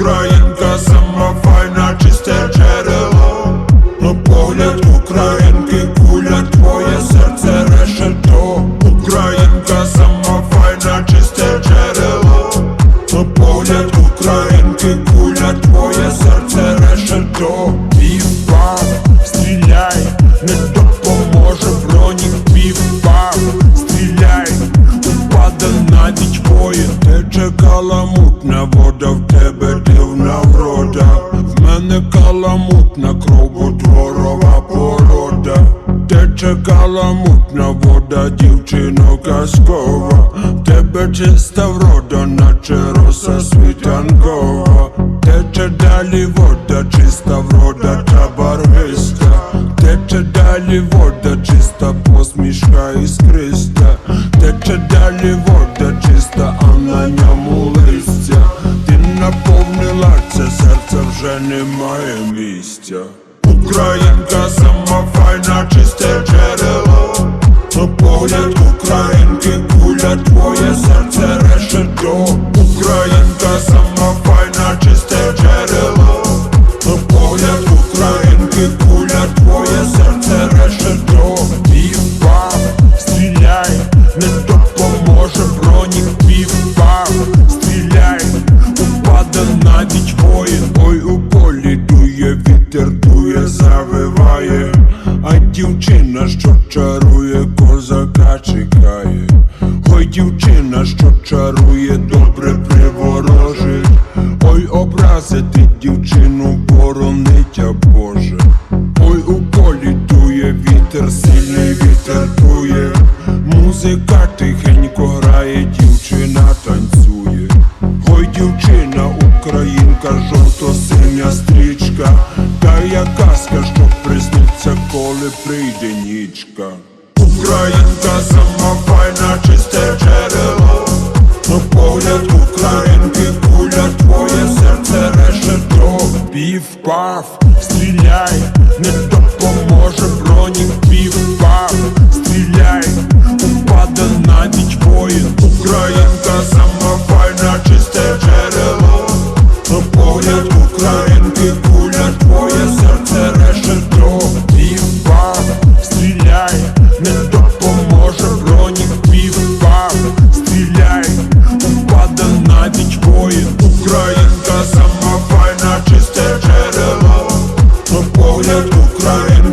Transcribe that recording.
Українка сама файна, чисте джерело. На погляд українки мутна вода, в тебе дивна врода. В мене каламутна кровотворова порода. Те чекала мутна вода, дівчино казкова. Тебе чиста врода, наче роса світанкова. Тече далі вода, чиста врода та барвиста. Тече далі вода, чиста посмішка іскриста. Тече далі вода, чиста, а на ньому немає місця. Українка сама файна, чисте джерело. Погляд українки вітер дує, завиває, а дівчина, що чарує, козака чекає. Ой, дівчина, що чарує, добре приворожить. Ой, образити дівчину, боронить, а Боже. Ой, у полі дує вітер, сильний вітер дує. Музика тихенько грає, дівчина танцює. Ой, дівчина, українка, жовто-синя стрічка. Казка, що присниться, коли прийде нічка. Українка сама файна, чисте джерело. На погляд українки куля, твоє серце решето. Пів-пав, стріляй, не допоможе бронік пів-пав, стріляй, упаде навіть воїн. Українка сама файна, чисте джерело. На погляд українки воїн, Українка, сама файна, чисте джерело, ну погляд Україн.